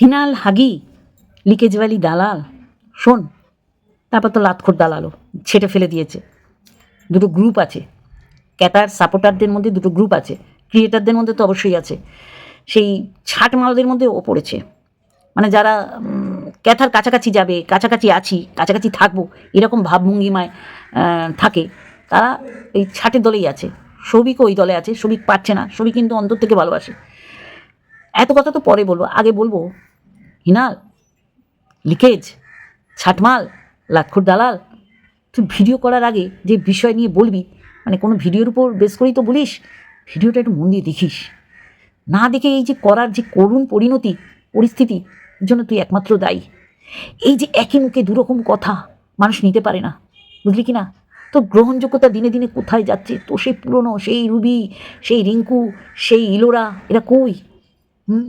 হিনাল হাগি, leakage valley দালাল, শোন, তারপর তো লাতখোর দালালও, ছেটে ফেলে দিয়েছে। দুটো গ্রুপ আছে ক্যাতার সাপোর্টারদের মধ্যে দুটো গ্রুপ আছে, ক্রিয়েটারদের মধ্যে তো অবশ্যই আছে। সেই ছাট মালদের মধ্যে ও পড়েছে। মানে যারা ক্যাথার কাছাকাছি যাবে, কাছাকাছি আছি, কাছাকাছি থাকব, এরকম ভাবভঙ্গিমায় থাকে, তারা এই ছাটের দলেই আছে। সবিকও ওই দলে আছে সবিক পাচ্ছে না সবিক কিন্তু অন্তর থেকে ভালোবাসে। এত কথা তো পরে বলব, আগে বলব হিনাল, লিকেজ, ছাটমাল, লাক্ষুর দালাল। তুই ভিডিও করার আগে যে বিষয় নিয়ে বলবি মানে কোনো ভিডিওর উপর বেস করেই তো বলিস, ভিডিওটা একটু মন দিয়ে দেখিস। না দেখে এই যে করার যে করুণ পরিণতি, পরিস্থিতি জন্য তুই একমাত্র দায়ী। এই যে একই মুখে দুরকম কথা মানুষ নিতে পারে না, বুঝলি কি না? তোর গ্রহণযোগ্যতা দিনে দিনে কোথায় যাচ্ছে? তো সেই পুরনো, সেই রুবি, সেই রিঙ্কু, সেই ইলোরা, এরা কই?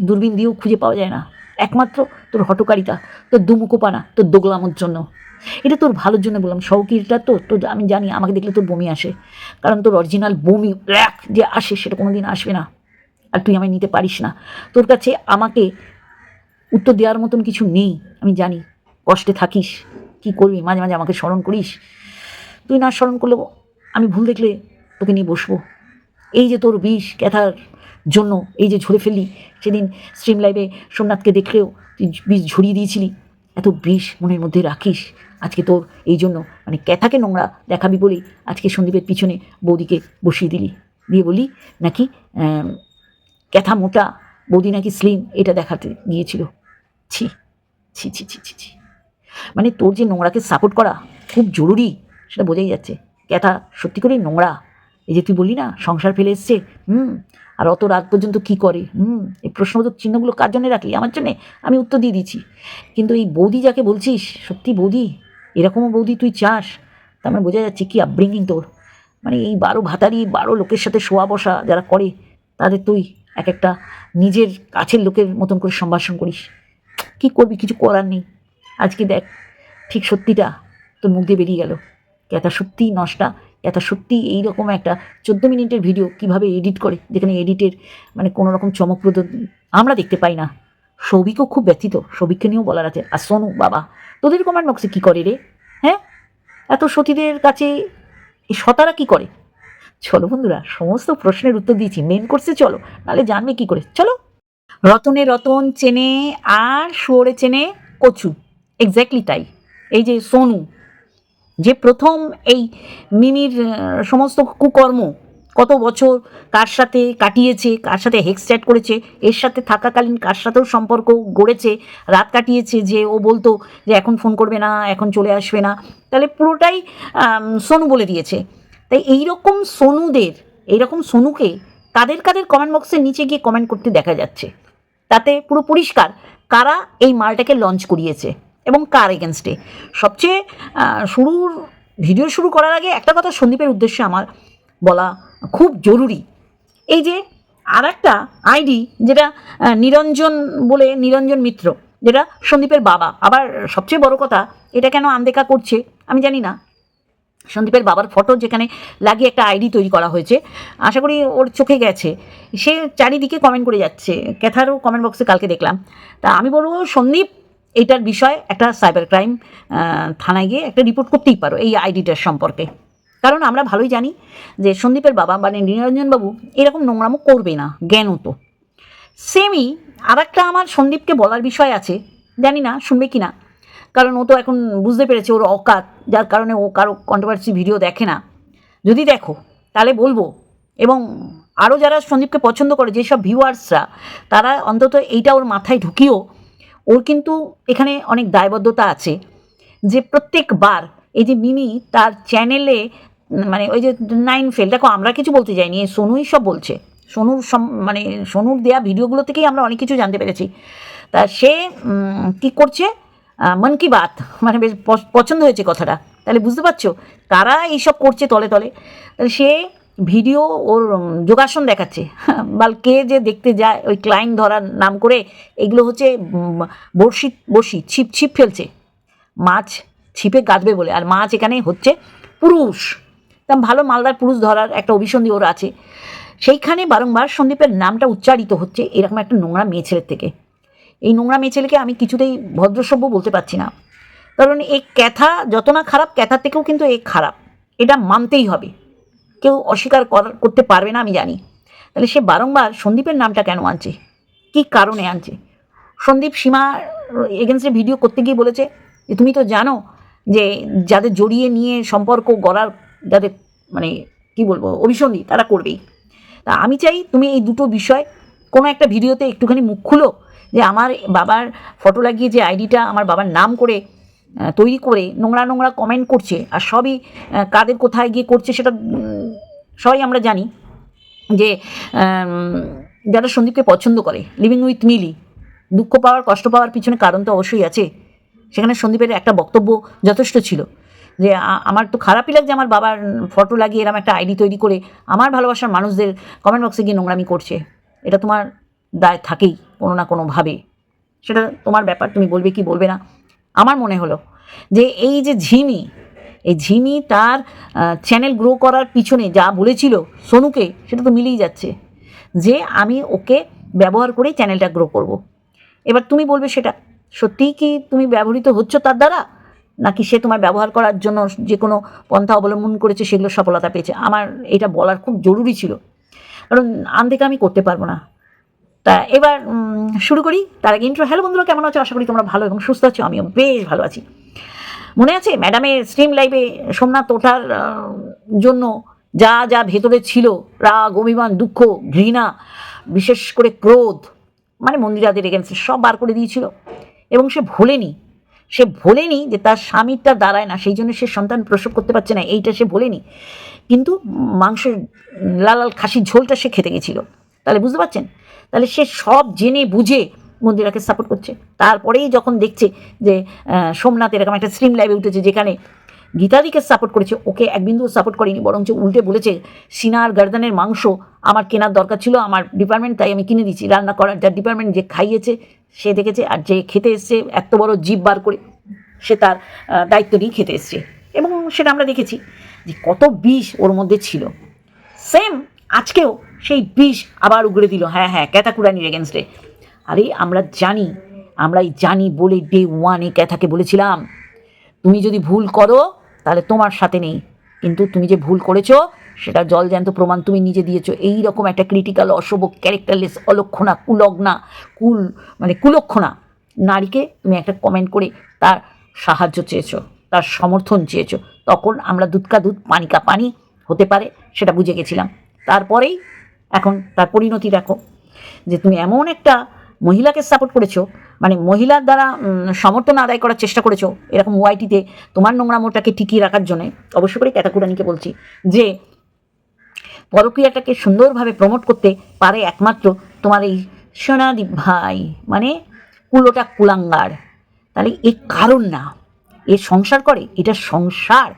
দূরবীন দিয়েও খুঁজে পাওয়া যায় না। একমাত্র তোর হটকারিতা, তোর দুমুখোপানা, তোর দোগলামোর জন্য। এটা তোর ভালোর জন্য বললাম শৌকিরটা তো তো আমি জানি আমাকে দেখলে তোর বমি আসে। কারণ তোর অরিজিনাল বমি র্যাক যে আসে সেটা কোনো দিন আসবে না। আর তুই আমায় নিতে পারিস না। তোর কাছে আমাকে উত্তর দেওয়ার মতন কিছু নেই, আমি জানি। কষ্টে থাকিস, কি করবি? মাঝে মাঝে আমাকে স্মরণ করিস। তুই না স্মরণ করলেও আমি ভুল দেখলে তোকে নিয়ে বসবো। এই যে তোর বিষ, ক্যাথার জন্য এই যে ঝরে ফেললি, সেদিন স্ট্রিম লাইভে সোমনাথকে দেখলেও তুই বিষ ঝরিয়ে দিয়েছিলি। এত বিষ মনের মধ্যে রাখিস, আজকে তোর এই জন্য মানে ক্যাথাকে নোংরা দেখাবি বলেই আজকে সন্দীপের পিছনে বৌদিকে বসিয়ে দিলি। দিয়ে বলি নাকি ক্যাথা মোটা বৌদি নাকি স্লিম এটা দেখাতে গিয়েছিল। ছি ছি ছি ছি ছি ছি। মানে তোর যে নোংরাকে সাপোর্ট করা খুব জরুরি, সেটা বোঝাই যাচ্ছে। ক্যাথা সত্যি করেই নোংরা। এই যে তুই বলি না, সংসার ফেলে এসছে, হুম, আর অত রাত পর্যন্ত কি করে, হুম, এই প্রশ্নবোধক চিহ্নগুলো কার জন্য রাখলি? আমার জন্যে? আমি উত্তর দিয়ে দিচ্ছি কিন্তু এই বৌদি যাকে বলছিস, সত্যি বৌদি? এরকমও বৌদি তুই চাস? তার মানে বোঝা যাচ্ছে কি আপব্রিঙ্গিং তোর। মানে এই বারো ভাতারি, বারো লোকের সাথে শোয়া বসা যারা করে, তাদের তুই এক একটা নিজের কাছের লোকের মতন করে সম্ভাষণ করিস। কি করবি, কিছু করার নেই। আজকে দেখ, ঠিক সত্যিটা তোর মুখ দিয়ে বেরিয়ে গেল। ক্যাথা সত্যিই নষ্টা ক্যাথা সত্যি এই রকম একটা চোদ্দ মিনিটের ভিডিও কীভাবে এডিট করে? যেখানে এডিটের মানে কোনো রকম চমকপ্রদ আমরা দেখতে পাই না। সৌভিকও খুব ব্যথিত। সৌভিককে নিয়েও বলার আছে, আর সোনু, বাবা, তোদের কমান্ড বক্সে কী করে রে? হ্যাঁ? এত সতীদের কাছে এই সতারা কী করে? চলো বন্ধুরা, সমস্ত প্রশ্নের উত্তর দিয়েছি। মেন কোর্সে চলো নাহলে জানবে কি করে। চলো। রতনে রতন চেনে আর শুয়োরে চেনে কচু। এক্স্যাক্টলি তাই। এই যে সোনু যে প্রথম এই মিমির সমস্ত কুকর্ম কত বছর কার সাথে কাটিয়েছে, কার সাথে হেক্স চ্যাট করেছে, এর সাথে থাকাকালীন কার সাথেও সম্পর্ক গড়েছে, রাত কাটিয়েছে যে ও বলতো যে এখন ফোন করবে না, এখন চলে আসবে না। তাহলে পুরোটাই সোনু বলে দিয়েছে। তাই এই রকম সোনুদের, এইরকম সোনুকে কাদের কাদের কমেন্ট বক্সের নিচে গিয়ে কমেন্ট করতে দেখা যাচ্ছে? তাতে পুরো পরিষ্কার কারা এই মালটাকে লঞ্চ করিয়েছে। এবং কার এগেনস্টে সবচেয়ে শুরুর ভিডিও শুরু করার আগে একটা কথা সন্দীপের উদ্দেশ্যে আমার বলা খুব জরুরি। এই যে আর একটা আইডি যেটা নিরঞ্জন বলে, নিরঞ্জন মিত্র, যেটা সন্দীপের বাবা। আবার সবচেয়ে বড় কথা, এটা কেন আনদেখা করছে, আমি জানি না। সন্দীপের বাবার ফটো যেখানে লাগিয়ে একটা আইডি তৈরি করা হয়েছে, আশা করি ওর চোখে গেছে। সে চারিদিকে কমেন্ট করে যাচ্ছে। ক্যাথারও কমেন্ট বক্সে কালকে দেখলাম। তা আমি বলব সন্দীপ এইটার বিষয়ে একটা সাইবার ক্রাইম থানায় গিয়ে একটা রিপোর্ট করতেই পারো এই আইডিটার সম্পর্কে। কারণ আমরা ভালোই জানি যে সন্দীপের বাবা মানে নিরঞ্জনবাবু এরকম নোংরামো করবে না, জ্ঞানও তো। সেমই আর একটা আমার সন্দীপকে বলার বিষয় আছে, জানি না, শুনবে কি না কারণ ও তো এখন বুঝতে পেরেছে ওর অকাত, যার কারণে ও কারও কন্ট্রোভার্সি ভিডিও দেখে না। যদি দেখো, তাহলে বলব, এবং আরও যারা সন্দীপকে পছন্দ করে, যেসব ভিউয়ার্সরা তারা অন্তত এইটা ওর মাথায় ঢুকিয়েও ওর কিন্তু এখানে অনেক দায়বদ্ধতা আছে যে প্রত্যেকবার এই যে মিমি তার চ্যানেলে মানে ওই যে নাইন ফেল দেখো আমরা কিছু বলতে যাইনি সোনুই সব বলছে। সোনুর সম- মানে সোনুর দেয়া ভিডিওগুলো থেকেই আমরা অনেক কিছু জানতে পেরেছি। তা সে কি করছে? মন কি বাত মানে বেশ পছ- পছন্দ হয়েছে কথাটা। তাহলে বুঝতে পারছ, কারা এইসব করছে তলে তলে? সে ভিডিও ওর যোগাসন দেখাচ্ছে। বাল কে যে দেখতে যায়, ওই ক্লাইন্ট ধরার নাম করে, এগুলো হচ্ছে বড়শি বড়শি, ছিপ ছিপ ফেলছে। মাছ ছিপে গাঁদবে বলে। আর মাছ এখানে হচ্ছে পুরুষ। তা ভালো মালদার পুরুষ ধরার একটা অভিসন্ধি ওর আছে। সেইখানে বারংবার সন্দীপের নামটা উচ্চারিত হচ্ছে এরকম একটা নোংরা মেয়ে ছেলের থেকে। এই নোংরা মেয়ে ছেলেকে আমি কিছুতেই ভদ্রসভ্য বলতে পারছি না। কারণ এই ক্যাথা, যত না খারাপ, ক্যাথার থেকেও কিন্তু এ খারাপ। এটা মানতেই হবে। কেউ অস্বীকার কর- করতে পারবে না, আমি জানি। তাহলে সে বারংবার সন্দীপের নামটা কেন আনছে? কী কারণে আনছে? সন্দীপ সীমা এগেনস্টে ভিডিও করতে গিয়ে বলেছে যে, তুমি তো জানো যে, যাদের জড়িয়ে নিয়ে সম্পর্ক গড়ার, যাদের মানে কি বলব, অভিসন্ধি, তারা করবেই। তা আমি চাই তুমি এই দুটো বিষয় কোনো একটা ভিডিওতে একটুখানি মুখ খুলো যে, আমার বাবার ফটো লাগিয়ে যে আইডিটা, আমার বাবার নাম করে তৈরি করে নোংরা নোংরা কমেন্ট করছে আর সবই কাদের কোথায় গিয়ে করছে সেটা সবাই আমরা জানি যে যারা সন্দীপকে পছন্দ করে লিভিং উইথ মিলি দুঃখ পাওয়ার, কষ্ট পাওয়ার পিছনে কারণ তো অবশ্যই আছে। সেখানে সন্দীপের একটা বক্তব্য যথেষ্ট ছিল যে আমার তো খারাপই লাগছে আমার বাবার ফটো লাগিয়ে এরম একটা আইডি তৈরি করে আমার ভালোবাসার মানুষদের কমেন্ট বক্সে গিয়ে নোংরামি করছে। এটা তোমার দায় থাকেই কোনো না কোনোভাবে। সেটা তোমার ব্যাপার, তুমি বলবে কি বলবে না। আমার মনে হলো যে এই যে ঝিমি, এই ঝিমি তার চ্যানেল গ্রো করার পিছনে যা বলেছিল সোনুকে, সেটা তো মিলেই যাচ্ছে যে আমি ওকে ব্যবহার করেই চ্যানেলটা গ্রো করব। এবার তুমি বলবে সেটা, সত্যিই কি তুমি ব্যবহৃত হচ্ছ তার দ্বারা? নাকি সে তোমার ব্যবহার করার জন্য যে কোনো পন্থা অবলম্বন করেছে সেগুলো সফলতা পেয়েছে? আমার এটা বলার খুব জরুরি ছিল। কারণ আনदेखে আমি করতে পারব না। তা এবার শুরু করি। তার আগে ইন্ট্রো হ্যালো বন্ধুরা, কেমন আছো? আশা করি তোমরা ভালো এবং সুস্থ আছো। আমিও বেশ ভালো আছি। মনে আছে ম্যাডামের স্ট্রিম লাইভে সোমনাথ ওঠার জন্য যা যা ভেতরে ছিল, রাগ, অভিমান, দুঃখ, ঘৃণা, বিশেষ করে ক্রোধ মানে মন্দিরাদের এগেন্সে সব বার করে দিয়েছিল। এবং সে ভোলেনি। সে ভোলেনি যে তার স্বামীরটা দাঁড়ায় না, সেই জন্য সে সন্তান প্রসব করতে পারছে না, এইটা সে ভোলেনি। কিন্তু মাংসের লাল লাল খাসির ঝোলটা সে খেতে গেছিল। তাহলে বুঝতে পারছেন? তাহলে সে সব জেনে বুঝে মন্দিরাকে সাপোর্ট করছে। তারপরেই যখন দেখছে যে সোমনাথ এরকম একটা স্ট্রিম লাইভে উঠেছে যেখানে গীতাদিকে সাপোর্ট করেছে, ওকে এক বিন্দু সাপোর্ট করেনি, বরঞ্চ উল্টে বলেছে, সিনার গার্দানের মাংস আমার কেনার দরকার ছিল, আমার ডিপার্টমেন্ট তাই আমি কিনে দিচ্ছি রান্না করার যার ডিপার্টমেন্ট যে খাইয়েছে, সে দেখেছে, আর যে খেতে এসছে, এত বড় জীব বার করে সে তার দায়িত্ব নিয়ে খেতে এসছে। এবং সেটা আমরা দেখেছি যে কত বিষ ওর মধ্যে ছিল। সেম আজকেও সেই বিষ আবার উগড়ে দিল। হ্যাঁ হ্যাঁ ক্যাথাকুরানির এগেনস্টে আরে, আমরা জানি, আমরাই জানি বলে ডে ওয়ানে ক্যাথাকে বলেছিলাম। তুমি যদি ভুল করো, তাহলে তোমার সাথে নেই। কিন্তু তুমি যে ভুল করেছ সেটা জলজ্যান্ত প্রমাণ তুমি নিজে দিয়েছ। এই রকম একটা ক্রিটিক্যাল অশুভ ক্যারেক্টারলেস অলক্ষণা, কুলগ্না, কুল মানে কুলক্ষণা নারীকে তুমি একটা কমেন্ট করে তার সাহায্য চেয়েছো, তার সমর্থন চেয়েছো। তখন আমরা দুধকা দুধ, পানিকা পানি হতে পারে, সেটা বুঝে গেছিলাম। তারপরেই এখন তার পরিণতি দেখো, যে তুমি এমন একটা মহিলাকে সাপোর্ট করেছ মানে মহিলার দ্বারা সমর্থন আদায় করার চেষ্টা করেছ এরকম ওয়াইটিতে তোমার নোংরা মোটাকে টিকিয়ে রাখার জন্য। অবশ্য করে ক্যাটাকুরানিকে বলছি যে, পরক্রিয়াটাকে সুন্দরভাবে প্রমোট করতে পারে একমাত্র তোমার এই সোনাদি ভাই মানে কুলোটা কুলাঙ্গার। তাহলে এ কারণ না। এ সংসার করে, এটা সংসার।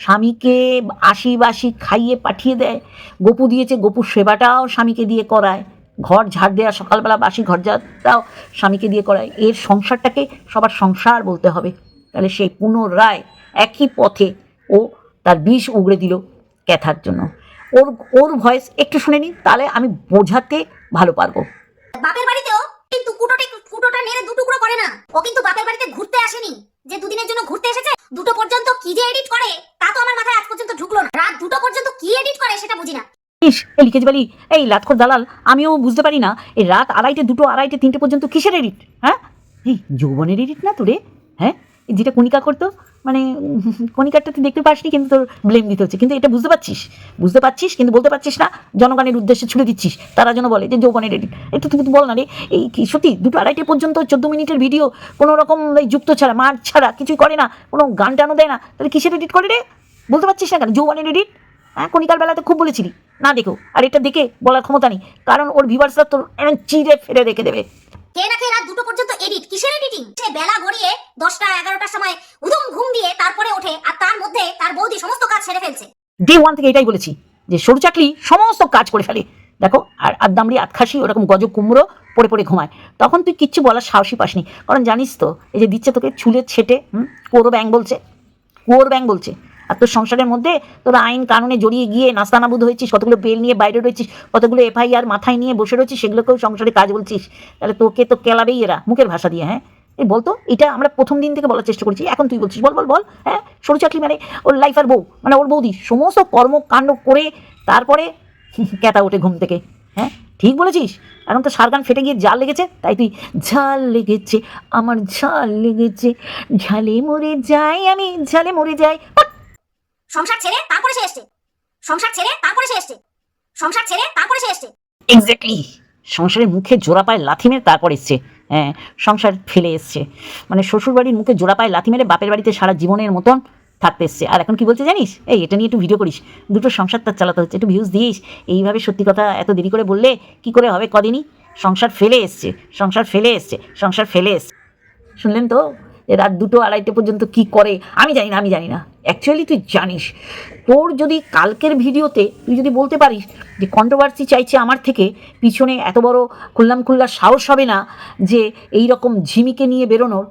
স্বামীকে আশি বাসি খাইয়ে পাঠিয়ে দেয়। গপু দিয়েছে গপুর সেবাটাও স্বামীকে দিয়ে করায়। ঘর ঝাড় দেওয়া সকালবেলা বাসি ঘর ঝাড়টাও স্বামীকে দিয়ে করায়। এর সংসারটাকে সবার সংসার বলতে হবে। তাহলে সেই পুনরায় একই পথে ও তার বিষ উগড়ে দিল ক্যাথার জন্য। ওর ওর ভয়েস একটু শুনে নিন, তাহলে আমি বোঝাতে ভালো পারব। বাপের বাড়িতেও কিন্তু কুটোটা কুটোটা নেড়ে দুটুকরো করে না। ও কিন্তু বাপের বাড়িতে ঘুরতে আসেনি। যে দুদিনের জন্য ঘুরতে এসেছে, দুটো পর্যন্ত কি যে এডিট করে? তা তো আমার মাথায় আজ পর্যন্ত ঢুকলো না। রাত দুটো পর্যন্ত কি এডিট করে সেটা বুঝি না। ইস এই লিখেজ বালি, এই লাটখর দালাল, আমিও বুঝতে পারি না এই রাত আড়াইটে, দুটো, আড়াইটে, তিনটে পর্যন্ত কিসের এডিট হ্যাঁ? এই যৌবনের এডিট না তোরে? হ্যাঁ? যেটা কণিকা করতো? মানে কণিকারটা তুই দেখতে পাসনি, কিন্তু তোর ব্লেম দিতে হচ্ছে। কিন্তু এটা বুঝতে পারছিস। বুঝতে পারছিস, কিন্তু বলতে পারছিস না, জনগণের উদ্দেশ্যে ছুড়ে দিচ্ছিস। তারা যেন বলে যে, যৌবনের এডিট। একটু তুই বল না রে, এই সত্যি, দুটো আড়াইটে পর্যন্ত চোদ্দ মিনিটের ভিডিও কোনো রকম এই যুক্ত ছাড়া, মার ছাড়া কিছুই করে না, কোনো গান টানও দেয় না। তাহলে কিসের এডিট করে রে? বলতে পারছিস না কেন? যৌবনের এডিট হ্যাঁ কণিকার বেলাতে খুব বলেছিলি। না দেখো, আর এটা দেখে বলার ক্ষমতা নেই। কারণ ওর ভিভার্সরা তোর চিড়ে ফেলে রেখে দেবে। দুটো পর্যন্ত এডিট? কিসের এডিটিং সে বেলা গড়িয়ে দশটা, এগারোটার সময় উদুম ঘুম দিয়ে তারপরে ওঠে আর তার মধ্যে তার বৌদি সমস্ত কাজ সেরে ফেলছে। ডে ওয়ান থেকে এটাই বলেছি যে সরু চাকরি সমস্ত কাজ করে ফেলে। দেখো, আর আদামড়ি আতখাসি, ওরকম গজ কুমড়ো পড়ে পড়ে ঘুমায়। তখন তুই কিচ্ছু বলার সাহসী পাসনি। কারণ জানিস তো, এই যে দিচ্ছে তোকে, চুলে ছেটে, হুম, কুয়োর ব্যাং বলছে, কুয়োর ব্যাং বলছে। আর তোর সংসারের মধ্যে তোর আইন কানুনে জড়িয়ে গিয়ে নাস্তানাবুদ হয়েছিস, কতগুলো বেল নিয়ে বাইরে রয়েছিস, কতগুলো এফআইআর মাথায় নিয়ে বসে রয়েছিস, সেগুলোকেও সংসারে কাজ বলছিস, তাহলে তোকে তো কেলাবেই এরা, মুখের ভাষা দিয়ে হ্যাঁ? এই বলতো এটা আমরা প্রথম দিন থেকে বলার চেষ্টা করছি, এখন তুই বলছিস, বল বল বল হ্যাঁ? সরু চাকরি মানে ওর লাইফ আর বউ মানে ওর বৌদি, সমস্ত কর্মকাণ্ড করে তারপরে ক্যাতা ওঠে ঘুম থেকে হ্যাঁ? ঠিক বলেছিস? এখন তো সারগান ফেটে গিয়ে জাল লেগেছে, তাই তুই ঝাল লেগেছে, আমার ঝাল লেগেছে, ঝালে মরে যাই আমি, ঝালে মরে যাই সংসার ছেড়ে তারপরে সে এসছে। সংসার ছেড়ে তারপরে সে এসছে। সংসার ছেড়ে তারপরে সে এসছে। এক্স্যাক্টলি সংসারের মুখে জোড়া পায় লাথি মেরে তারপর এসছে। হ্যাঁ সংসার ফেলে এসছে। মানে শ্বশুরবাড়ির মুখে জোড়া পায় লাথি মেরে বাপের বাড়িতে সারা জীবনের মতন থাকতে এসছে। আর এখন কি বলছে জানিস? এই, এটা নিয়ে একটু ভিডিও করিস। দুটো সংসার তার চালাতে হচ্ছে। একটু ভিউজ দিস। এইভাবে সত্যি কথা এত দেরি করে বললে কি করে হবে কদিনই? সংসার ফেলে এসছে। সংসার ফেলে এসছে। সংসার ফেলে এসছে। শুনলেন তো? রাত দুটো আড়াইটে পর্যন্ত কি করে? আমি জানি না, আমি জানি না। অ্যাকচুয়ালি তুই জানিস। তোর যদি কালকের ভিডিওতে তুই যদি বলতে পারিস যে কন্ট্রোভার্সি চাইছে আমার থেকে, পিছনে এত বড় খুল্লাম খুল্লা সাহস হবে না যে এই রকম ঝিমিকে নিয়ে বেরোনোর,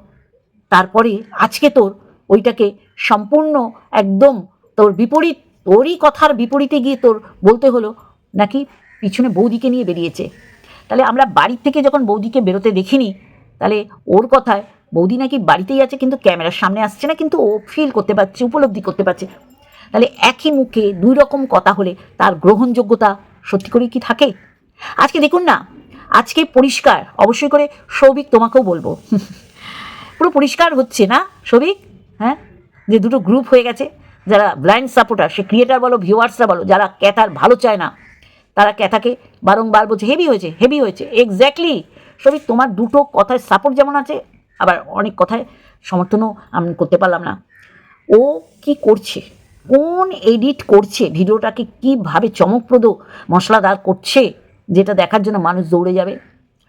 তারপরে আজকে তোর ওইটাকে সম্পূর্ণ একদম তোর বিপরীত, তোরই কথার বিপরীতে গিয়ে তোর বলতে হলো নাকি পিছনে বৌদিকে নিয়ে বেরিয়েছে। তাহলে আমরা বাড়ির থেকে যখন বৌদিকে বেরোতে দেখিনি, তাহলে ওর কথায় বৌদি নাকি বাড়িতেই আছে, কিন্তু ক্যামেরার সামনে আসছে না, কিন্তু ও ফিল করতে পারছে, উপলব্ধি করতে পারছে। তাহলে একই মুখে দুই রকম কথা হলে তার গ্রহণযোগ্যতা সত্যি করে কি থাকে? আজকে দেখুন না, আজকে পরিষ্কার, অবশ্যই করে সৌভিক তোমাকেও বলব। পুরো পরিষ্কার হচ্ছে না, সৌভিক? হ্যাঁ? যে দুটো গ্রুপ হয়ে গেছে, যারা ব্লাইন্ড সাপোর্টার সে ক্রিয়েটার বলো ভিউয়ার্সরা বলো, যারা ক্যাথার ভালো চায় না, তারা ক্যাথাকে বারংবার বলছে, হেভি হয়েছে হেভি হয়েছে। এক্স্যাক্টলি সবই তোমার দুটো কথায় সাপোর্ট যেমন আছে আবার অনেক কথায় সমর্থনও আমি করতে পারলাম না। ও কি করছে? কোন এডিট করছে? ভিডিওটাকে কীভাবে চমকপ্রদ মশলাদার করছে? যেটা দেখার জন্য মানুষ দৌড়ে যাবে।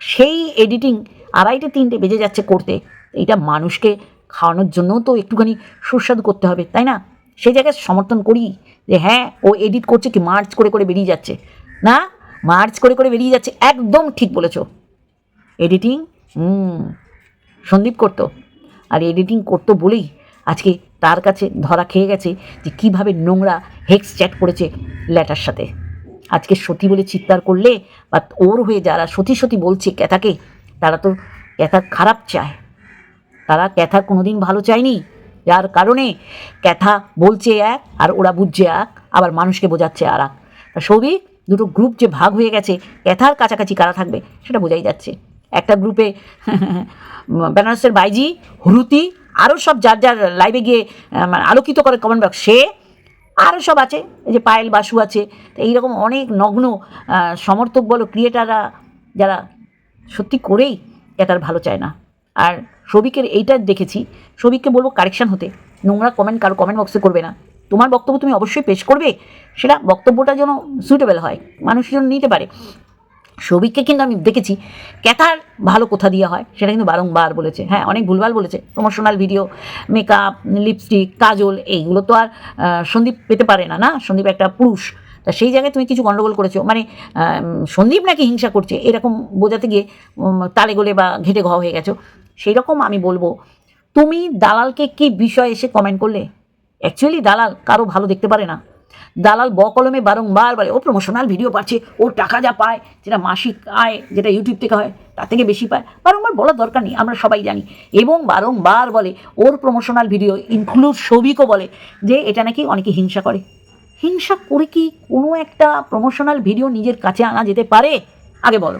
সেই এডিটিং আড়াইটে তিনটে বেজে যাচ্ছে করতে। এইটা মানুষকে খাওয়ানোর জন্যও তো একটুখানি সুস্বাদু করতে হবে, তাই না? সেই জায়গায় সমর্থন করি যে হ্যাঁ ও এডিট করছে কি মার্চ করে করে বেরিয়ে যাচ্ছে। না, মার্চ করে করে বেরিয়ে যাচ্ছে। একদম ঠিক বলেছ। এডিটিং, হুম। সন্দীপ করতো। আর এডিটিং করতো বলেই আজকে তার কাছে ধরা খেয়ে গেছে যে কীভাবে নোংরা হেক্স চ্যাট করেছে ল্যাটার সাথে। আজকে সতী বলে চিৎকার করলে বা ওর হয়ে যারা সতী সতী বলছে ক্যাথাকে, তারা তো ক্যাথা খারাপ চায়। তারা ক্যাথা কোনোদিন ভালো চায়নি। যার কারণে ক্যাথা বলছে এক আর ওরা বুঝছে এক, আবার মানুষকে বোঝাচ্ছে আর এক। তা দুটো গ্রুপ যে ভাগ হয়ে গেছে, ক্যাথার কাছাকাছি কারা থাকবে সেটা বোঝাই যাচ্ছে। একটা গ্রুপে বেনারসের বাইজি হুরুতি আরও সব যার যার লাইভে গিয়ে মানে আলোকিত করে কমেন্ট বক্স সে আরও সব আছে, এই যে পায়েল বাসু আছে, তো এইরকম অনেক নগ্ন সমর্থক বলো ক্রিয়েটাররা যারা সত্যি করেই এটার ভালো চায় না। আর সবিকের এইটা দেখেছি সবিককে বলব কারেকশান হতে, নোংরা কমেন্ট কারও কমেন্ট বক্সে করবে না। তোমার বক্তব্য তুমি অবশ্যই পেশ করবে, সেটা বক্তব্যটা যেন সুইটেবল হয় মানুষ যেন নিতে পারে। সৌভিককে কিন্তু আমি দেখেছি, ক্যাথার ভালো কোথা দিয়ে হয় সেটা কিন্তু বারংবার বলেছে। হ্যাঁ অনেক ভুলভাল বলেছে। Promotional video makeup lipstick kajal, এইগুলো তো আর সন্দীপ পেতে পারে না না? সন্দীপ একটা পুরুষ। তা সেই জায়গায় তুমি কিছু গণ্ডগোল করেছ? মানে সন্দীপ নাকি হিংসা করছে? এরকম বোঝাতে গিয়ে তালে গোলে বা ঘেটে ঘ হয়ে গেছো। সেই রকম আমি বলব, তুমি দালালকে কি বিষয় এসে কমেন্ট করলে? অ্যাকচুয়ালি দালাল কারও ভালো দেখতে পারে না। দালাল ব কলমে বারংবার বলে, ও প্রমোশনাল ভিডিও পাচ্ছে ওর টাকা যা পায়, যেটা মাসিক আয়, যেটা ইউটিউব থেকে হয়, তার থেকে বেশি পায়। বারংবার বলার দরকার নেই, আমরা সবাই জানি। এবং বারংবার বলে, ওর প্রমোশনাল ভিডিও ইনক্লুড সবিকও বলে যে, এটা নাকি অনেকে হিংসা করে। হিংসা করে কি কোনো একটা প্রমোশনাল ভিডিও নিজের কাছে আনা যেতে পারে? আগে বলো।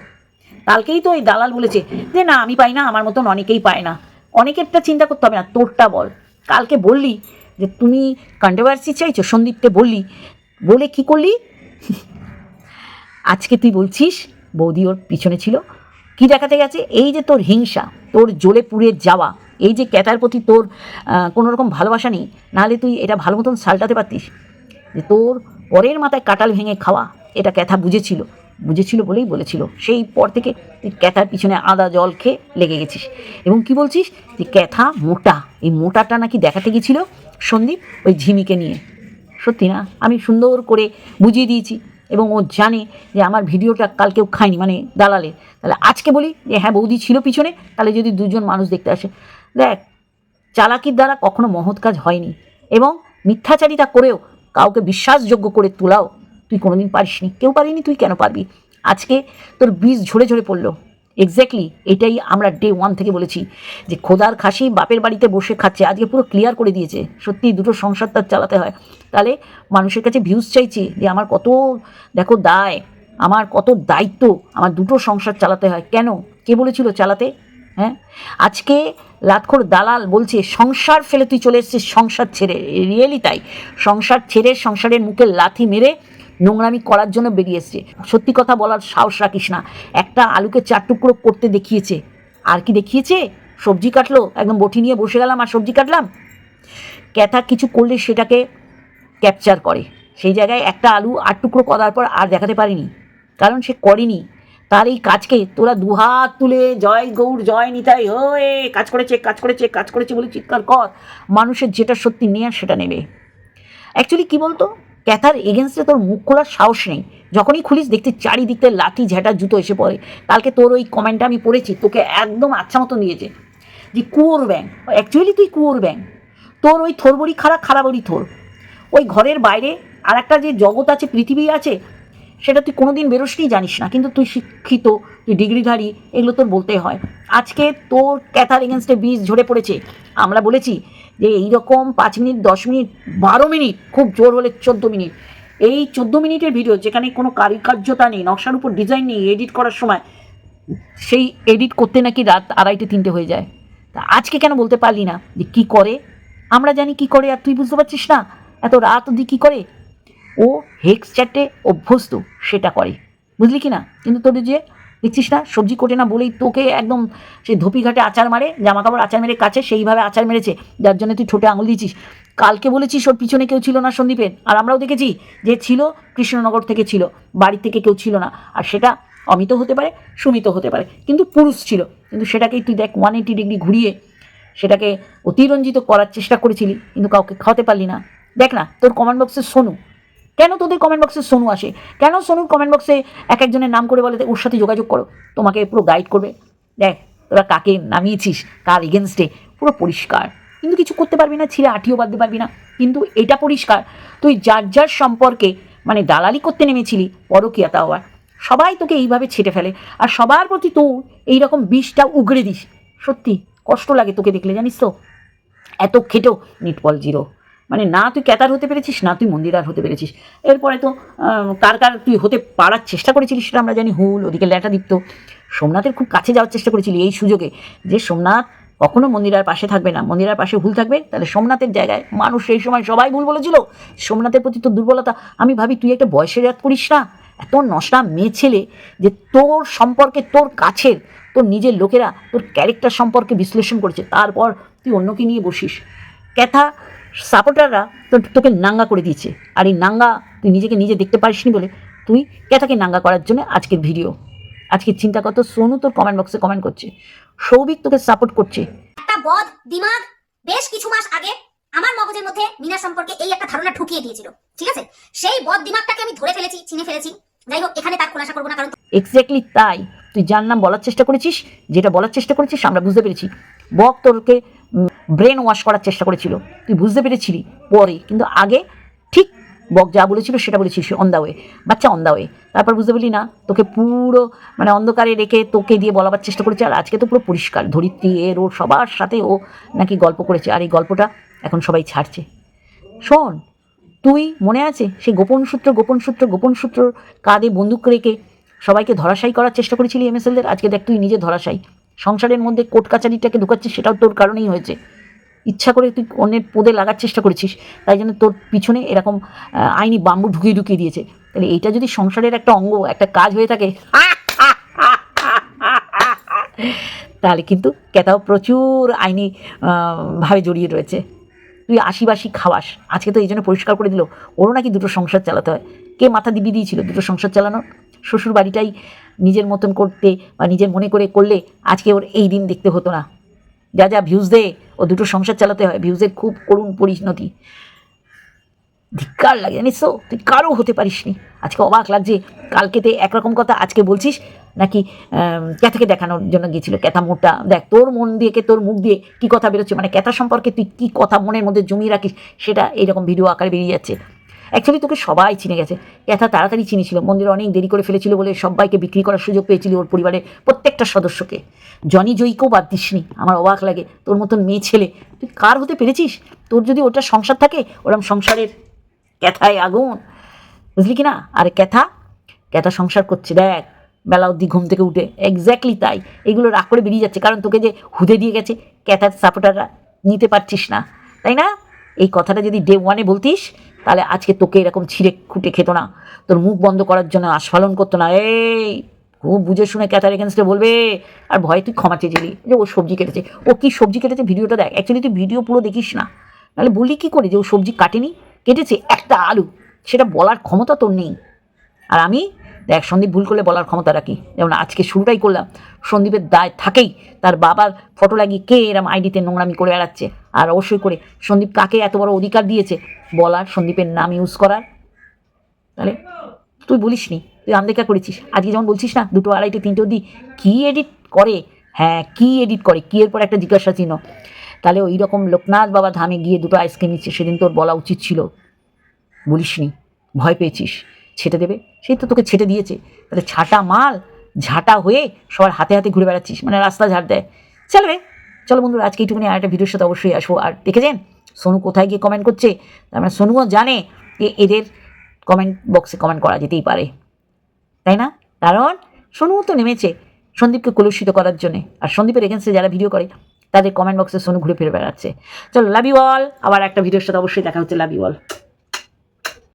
কালকেই তো ওই দালাল বলেছে যে, না, আমি পাই না, আমার মতন অনেকেই পায় না। অনেকেরটা চিন্তা করতে হবে না, তোরটা বল। কালকে বললি যে তুমি কন্ট্রোভার্সি চাইছো, সন্দীপকে বললি, বলে কি করলি? আজকে তুই বলছিস, বৌদি ওর পিছনে ছিল। কি দেখাতে গেছে? এই যে তোর হিংসা, তোর জ্বলে পুড়ে যাওয়া, এই যে ক্যাটার প্রতি তোর কোনো রকম ভালোবাসা নেই, নাহলে তুই এটা ভালো মতন সালটাতে পারতিস। যে তোর পরের মাথায় কাটাল ভেঙে খাওয়া, এটা ক্যাথা বুঝেছিল। বুঝেছিল বলেই বলেছিল। সেই পর থেকে তুই ক্যাথার পিছনে আদা জল খেয়ে লেগে গেছিস। এবং কি বলছিস? যে ক্যাথা মোটা, এই মোটাটা নাকি দেখাতে গেছিল সন্দীপ ওই ঝিমিকে নিয়ে। সত্যি না? আমি সুন্দর করে বুঝিয়ে দিয়েছি। এবং ও জানে যে আমার ভিডিওটা কাল কেউ খায়নি মানে দালালে। তাহলে আজকে বলি যে হ্যাঁ বৌদি ছিল পিছনে, তাহলে যদি দুজন মানুষ দেখতে আসে। দেখ, চালাকির দ্বারা কখনো মহৎ কাজ হয়নি। এবং মিথ্যাচারিতা করেও কাউকে বিশ্বাসযোগ্য করে তোলাও তুই কোনোদিন পারিসনি। কেউ পারিনি, তুই কেন পারবি? আজকে তোর বীজ ঝরে ঝরে পড়ল। এক্স্যাক্টলি এটাই আমরা ডে ওয়ান থেকে বলেছি যে খোদার খাসি বাপের বাড়িতে বসে খাচ্ছে। আজকে পুরো ক্লিয়ার করে দিয়েছে। সত্যি দুটো সংসার তার চালাতে হয়। তাহলে মানুষের কাছে ভিউজ চাইছে যে আমার কত, দেখো দায়, আমার কত দায়িত্ব, আমার দুটো সংসার চালাতে হয়। কেন? কে বলেছিল চালাতে? হ্যাঁ? আজকে লাতখোর দালাল বলছে, সংসার ফেলে তুই চলে এসেছিস, সংসার ছেড়ে। রিয়েলি তাই। সংসার ছেড়ে, সংসারের মুখে লাথি মেরে নোংরামি করার জন্য বেরিয়ে এসছে। সত্যি কথা বলার সাহস রাখিস না। একটা আলুকে চার টুকরো করতে দেখিয়েছে। আর কি দেখিয়েছে? সবজি কাটলো, একদম বটি নিয়ে বসে গেলাম আর সবজি কাটলাম। ক্যাথা কিছু করলে সেটাকে ক্যাপচার করে। সেই জায়গায় একটা আলু আট টুকরো করার পর আর দেখাতে পারিনি। কারণ সে করেনি। তার এই কাজকে তোরা দুহাত তুলে, জয় গৌর জয় নিতাই, হয়ে, কাজ করেছে কাজ করেছে কাজ করেছে বলে চিৎকার কর। মানুষের যেটা সত্যি নেয়ার সেটা নেবে। অ্যাকচুয়ালি কী বলতো? ক্যাথার এগেনস্টে তোর মুখ খোলার সাহস নেই। যখনই খুলিস দেখতে চারিদিকতে লাঠি, ঝেঁটা, জুতো এসে পড়ে। কালকে তোর ওই কমেন্টটা আমি পড়েছি, তোকে একদম আচ্ছা মতো দিয়েছে। যে কুয়োর ব্যাং অ্যাকচুয়ালি তুই কুয়োর ব্যাং তোর ওই থোরবড়ি খারাপ খারাপ খারাপড়ি থোর। ওই ঘরের বাইরে আর একটা যে জগৎ আছে, পৃথিবী আছে, সেটা তুই কোনোদিন বেরোসনি, জানিস না। কিন্তু তুই শিক্ষিত, তুই ডিগ্রিধারী, এগুলো তোর বলতে হয়। আজকে তোর ক্যাথার এগেনস্টে বীজ ঝরে পড়েছে। আমরা বলেছি যে এই রকম পাঁচ মিনিট, দশ মিনিট, বারো মিনিট, খুব জোর হলে চোদ্দ মিনিট। এই চোদ্দ মিনিটের ভিডিও যেখানে কোনো কারিকার্যতা নেই, নকশার উপর ডিজাইন নেই এডিট করার সময়, সেই এডিট করতে নাকি রাত আড়াইটে, তিনটে হয়ে যায়। তা আজকে কেন বলতে পারলি না যে কী করে? আমরা জানি কি করে আর তুই বুঝতে পারছিস না। এত রাত অবধি কী করে? ও হেক্স চ্যাটে অভ্যস্ত, সেটা করে। বুঝলি কি না? কিন্তু তোদের যে দেখছিস না? সবজি কোটে না বলেই তোকে একদম সেই ধোপি ঘাটে আচার মারে জামা কাপড় আচার মেরে, কাছে সেইভাবে আচার মেরেছে, যার জন্য তুই ঠোঁটে আঙুল দিয়েছিস কালকে বলেছিস ওর পিছনে কেউ ছিল না সন্দীপের, আর আমরাও দেখেছি যে ছিল, কৃষ্ণনগর থেকে ছিল বাড়ি থেকে কেউ ছিল না। আর সেটা অমিত হতে পারে, সুমিত হতে পারে, কিন্তু পুরুষ ছিল। কিন্তু সেটাকেই তুই দেখ ওয়ান এইটি ডিগ্রি ঘুরিয়ে, সেটাকে অতিরঞ্জিত করার চেষ্টা করেছিলি, কিন্তু কাউকে খাওয়াতে পারলি না। দেখ না, তোর কমেন্ট বক্সে সোনু কেন তোদের কমেন্ট বক্সে সোনু আসে? কেন সোনুর কমেন্ট বক্সে এক একজনের নাম করে বলে ওর সাথে যোগাযোগ করো, তোমাকে পুরো গাইড করবে। দেখ তোরা কাকে নামিয়েছিস? কার এগেনস্টে পুরো পরিষ্কার। কিন্তু কিছু করতে পারবি না, ছিঁড়ে আঠিও বাঁধতে পারবি না। কিন্তু এটা পরিষ্কার। তুই যার যার সম্পর্কে মানে দালালি করতে নেমেছিলি পরকীয়াতা হওয়ার সবাই তোকে এইভাবে ছেটে ফেলে। আর সবার প্রতি তোর এইরকম বিষটা উগড়ে দিস। সত্যি, কষ্ট লাগে তোকে দেখলে, জানিস তো? এত খেটেও নিটপল জিরো মানে না তুই ক্যাতার হতে পেরেছিস, না তুই মন্দিরার হতে পেরেছিস। এরপরে তো কার কার তুই হতে পারার চেষ্টা করেছিলিস সেটা আমরা জানি, হুল, ওদিকে ল্যাটা দীপ্ত সোমনাথের খুব কাছে যাওয়ার চেষ্টা করেছিলি এই সুযোগে যে সোমনাথ কখনো মন্দিরার পাশে থাকবে না। মন্দিরার পাশে ভুল থাকবে, তাহলে সোমনাথের জায়গায় মানুষ সেই সময় সবাই ভুল বলেছিল। সোমনাথের প্রতি তোর দুর্বলতা। আমি ভাবি, তুই একটা বয়সের রাত করিস না? এত নষ্টা মেয়ে ছেলে যে তোর সম্পর্কে, তোর কাছের, তোর নিজের লোকেরা তোর ক্যারেক্টার সম্পর্কে বিশ্লেষণ করেছে। তারপর তুই অন্যকে নিয়ে বসিস। ক্যাথা সাপোর্টাররা তোর তোকে নাঙ্গা করে দিয়েছে। আর এই নাঙ্গা তুই নিজেকে নিজে দেখতে পারিসনি বলে তুই ক্যাথাকে নাঙ্গা করার জন্য আজকের ভিডিও আজকের চিন্তা কত সোনু তোর কমেন্ট বক্সে কমেন্ট করছে। সৌভিক তোকে সাপোর্ট করছে। একটা বদ দিমাগ বেশ কিছু মাস আগে আমার মগজের মধ্যে মিনা সম্পর্কে এই একটা ধারণা ঢুকিয়ে দিয়েছিল ঠিক আছে? সেই বদ দিমাগটাকে আমি ধরে ফেলেছি চিনে ফেলেছি। যাই হোক এখানে তার খোলাসা করব না কারণ এক্স্যাক্টলি তাই। তুই যার নাম বলার চেষ্টা করেছিস যেটা বলার চেষ্টা করেছিস আমরা বুঝতে পেরেছি। বক তোরকে ব্রেন ওয়াশ করার চেষ্টা করেছিল। তুই বুঝতে পেরেছিলি? পরে। কিন্তু আগে ঠিক বক যা বলেছিল সেটা বলেছিস অন দা ওয়ে বাচ্চা অন দা ওয়ে তারপর বুঝতে পারলি না, তোকে পুরো মানে অন্ধকারে রেখে তোকে দিয়ে বলাবার চেষ্টা করেছে, আর আজকে তো পুরো পরিষ্কার। ধরিত্রী, এর, ওর, সবার সাথে ও নাকি গল্প করেছে, আর এই গল্পটা এখন সবাই ছাড়ছে। শোন, তুই মনে আছে? সেই গোপন সূত্র গোপন সূত্র গোপন সূত্র কাঁধে বন্দুক রেখে সবাইকে ধরাশায়ী করার চেষ্টা করেছিলি এমএসএলদের আজকে দেখ তুই নিজে ধরাশায়ী। সংসারের মধ্যে কোর্ট কাছারিটাকে ঢুকাচ্ছিস, সেটাও তোর কারণেই হয়েছে। ইচ্ছা করে তুই অন্যের পদে লাগার চেষ্টা করেছিস, তাই জন্য তোর পিছনে এরকম আইনি বাম্বু ঢুকিয়ে ঢুকিয়ে দিয়েছে। তাহলে এইটা যদি সংসারের একটা অঙ্গ, একটা কাজ হয়ে থাকে, তাহলে কিন্তু কেতাও প্রচুর আইনি ভাবে জড়িয়ে রয়েছে। তুই আশিবাসি খাওয়াস, আজকে তো এই জন্য পরিষ্কার করে দিল, ওরও নাকি দুটো সংসার চালাতে হয়। কে মাথা দিবি দিয়েছিল দুটো সংসার চালানো শ্বশুর বাড়িটাই নিজের মতন করতে বা নিজের মনে করে করলে আজকে ওর এই দিন দেখতে হতো না। যা যা ভিউজ দে, ও দুটো সংসার চালাতে হয় ভিউজের খুব করুণ পরিণতি। ধিক্কার লাগে, জানিস তো? তুই কারও হতে পারিস নি আজকে অবাক লাগছে, কালকে কালকেতে একরকম কথা আজকে বলছিস, নাকি ক্যাথাকে দেখানোর জন্য গিয়েছিল, ক্যাথা মোটা দেখ, তোর মন দিয়ে কে, তোর মুখ দিয়ে কি কথা বেরোচ্ছে? মানে ক্যাথা সম্পর্কে তুই কি কথা মনের মধ্যে জমিয়ে রাখিস, সেটা এইরকম ভিডিও আকারে বেরিয়ে যাচ্ছে। অ্যাকচুয়ালি তোকে সবাই চিনে গেছে। ক্যাথা তাড়াতাড়ি চিনেছিল। মন্দিরে অনেক দেরি করে ফেলেছিল বলে সবাইকে বিক্রি করার সুযোগ পেয়েছিল ওর পরিবারের প্রত্যেকটা সদস্যকে। জনি জয়ীকেও বাদ দিসনি আমার অবাক লাগে। তোর মতন মেয়ে ছেলে। তুই কার হতে পেরেছিস? তোর যদি ওটা সংসার থাকে, ওরম সংসারের ক্যাথায় আগুন। বুঝলি কি না? আর ক্যাথা? ক্যাথা সংসার করছে, দেখ। বেলা অবধি ঘুম থেকে উঠে। এক্স্যাক্টলি তাই। এগুলো রাগ করে বেরিয়ে যাচ্ছে। কারণ তোকে যে হুদে দিয়ে গেছে, ক্যাথার সাপোর্টাররা নিতে পারছিস না। তাই না? এই কথাটা যদি ডে ওয়ানে বলতিস, তাহলে আজকে তোকে এরকম ছিঁড়ে খুঁটে খেতো না। তোর মুখ বন্ধ করার জন্য আস্ফালন করতো না। এই, খুব বুঝে শুনে ক্যাথার এগেনস্টে বলবে। আর ভয় তুই ক্ষমা চেয়েছিলি যে ও সবজি কেটেছে। ও কি সবজি কেটেছে ভিডিওটা দেখ। অ্যাকচুয়ালি তুই ভিডিও পুরো দেখিস না। নাহলে বলি কি করে যে ও সবজি কাটেনি? কেটেছে একটা আলু। সেটা বলার ক্ষমতা তোর নেই। আর আমি দেখ, সন্দীপ ভুল করলে বলার ক্ষমতা রাখি যেমন আজকে শুরুটাই করলাম, সন্দীপের দায় থাকেই, তার বাবার ফটো লাগিয়ে কে এরম আইডিতে নোংরামি করে বেড়াচ্ছে? আর অবশ্যই করে, সন্দীপ কাকে এত বড় অধিকার দিয়েছে? বলার, সন্দীপের নাম ইউজ করার। তাহলে, তুই বলিস নি তুই আন্দেকা করেছিস। আজকে যেমন বলছিস না, দুটো আড়াইটে তিনটে অবধি কী এডিট করে? হ্যাঁ কী এডিট করে? কী এর পর একটা জিজ্ঞাসা চিহ্ন? তাহলে ওই রকম লোকনাথ বাবা ধামে গিয়ে দুটো আইসক্রিম নিচ্ছে, সেদিন তোর বলা উচিত ছিল। বলিসনি, ভয় পেয়েছিস। ছেটে দেবে। সেই তো তোকে ছেটে দিয়েছে। তাহলে ছাটা মাল, ঝাঁটা হয়ে সবার হাতে হাতে ঘুরে বেড়াচ্ছিস মানে রাস্তা ঝাড় দেয়। চলবে চলো বন্ধুরা, আজকে এইটুকুনি আর একটা ভিডিওর সাথে অবশ্যই আসব। আর দেখেছেন, সোনু কোথায় গিয়ে কমেন্ট করছে? তার মানে সোনুও জানে যে এদের কমেন্ট বক্সে কমেন্ট করা যেতেই পারে। তাই না? কারণ সোনুও তো নেমেছে সন্দীপকে কলুষিত করার জন্যে। আর সন্দীপের এগেন্সে যারা ভিডিও করে, তাদের কমেন্ট বক্সে সোনু ঘুরে ফিরে বেড়াচ্ছে। চলো লাভ ইউ অল আবার একটা ভিডিওর সাথে অবশ্যই দেখা হচ্ছে। Love you all